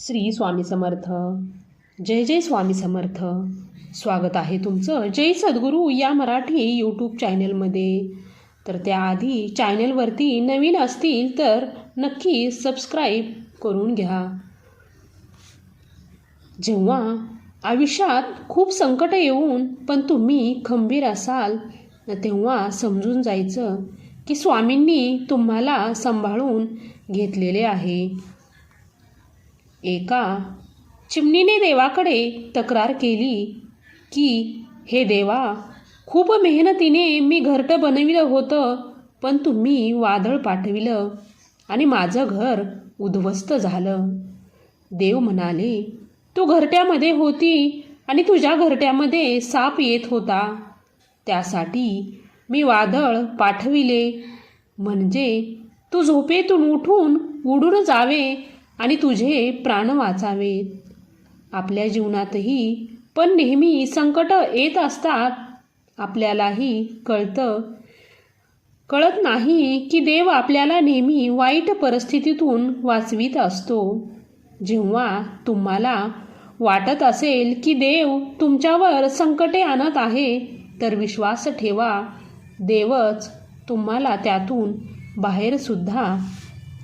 श्री स्वामी समर्थ. जय जय स्वामी समर्थ. स्वागत आहे तुमचं. जय सद्गुरू या मराठी यूट्यूब चॅनलमध्ये तर त्याआधी चॅनलवरती नवीन असतील तर नक्की सबस्क्राईब करून घ्या. जेव्हा आयुष्यात खूप संकट येऊन पण तुम्ही खंबीर असाल तेव्हा समजून जायचं की स्वामींनी तुम्हाला सांभाळून घेतलेले आहे. एका चिमणीने देवाकडे तक्रार केली की हे देवा खूप मेहनतीने मी घरटं बनविलं होतं पण तुम्ही वादळ पाठविलं आणि माझं घर उद्ध्वस्त झालं. देव म्हणाले तू घरट्यामध्ये होती आणि तुझ्या घरट्यामध्ये साप येत होता. त्यासाठी मी वादळ पाठविले. म्हणजे तू झोपेतून उठून उडून जावे आणि तुझे प्राण वाचावेत. आपल्या जीवनातही पण नेहमी संकट येत असतात. आपल्यालाही कळतं. कळत नाही की देव आपल्याला नेहमी वाईट परिस्थितीतून वाचवीत असतो. जेव्हा तुम्हाला वाटत असेल की देव तुमच्यावर संकटे आणत आहे तर विश्वास ठेवा. देवच तुम्हाला त्यातून बाहेरसुद्धा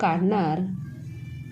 काढणार.